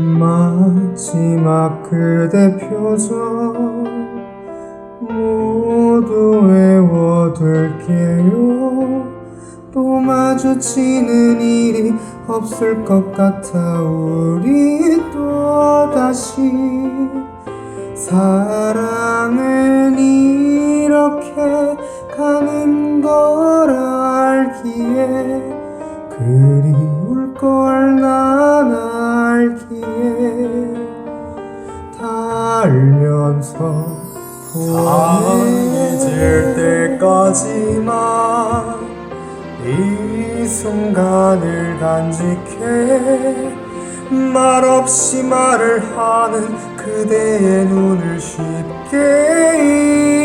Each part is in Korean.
마지막 그대 표정 모두 외워둘게요. 또 마주치는 일이 없을 것 같아 우리 또 다시 사랑은 이렇게 가는 걸 알기에 그리울 걸난알 달면서 다 잊을 때까지만 이 순간을 간직해 말없이 말을 하는 그대의 눈을 쉽게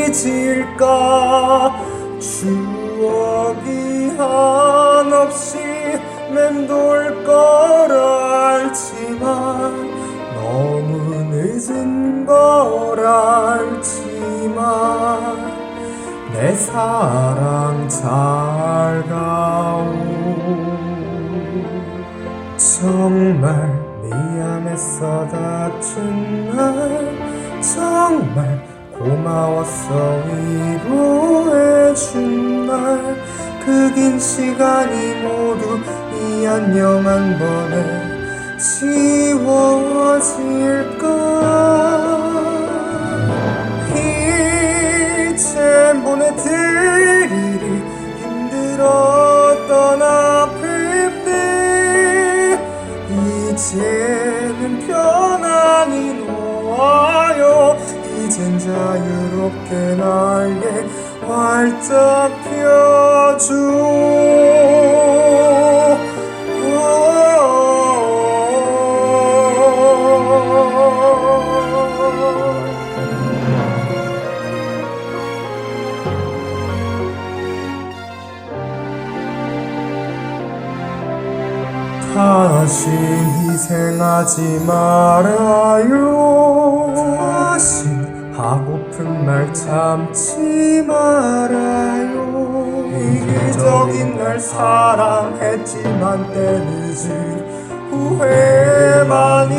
잊을까? 추억이 한없이 맴돌 걸 알지만 늦은 걸 알지만 내 사랑 잘 가오. 정말 미안했어 다툰 날 정말 고마웠어 위로해준 날. 그 긴 시간이 모두 이 안녕 한 번에 지워질까? 이제 보내드리리 힘들었던 아픔들 이제는 편안히 놓아요. 이젠 자유롭게 날개 활짝 펴줘 다시 희생하지 말아요. 다시 하고픈 말 참지 말아요. 이기적인 날 사랑했지만 때 늦은 후회만이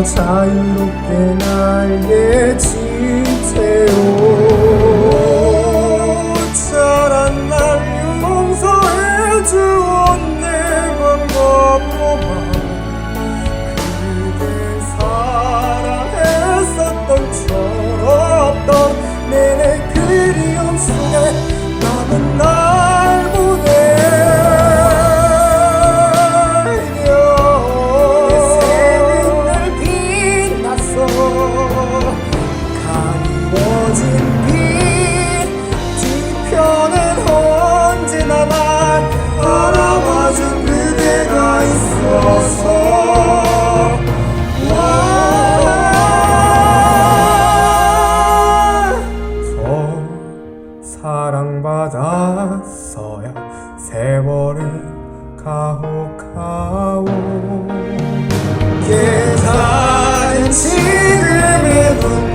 더 자유롭게 날개 지 모든 빛 그 지켜낸 언제나 날 바라봐준 그대가 있어서 와더 사랑받았어야 세월은 가혹하오. 계산은 지금의 분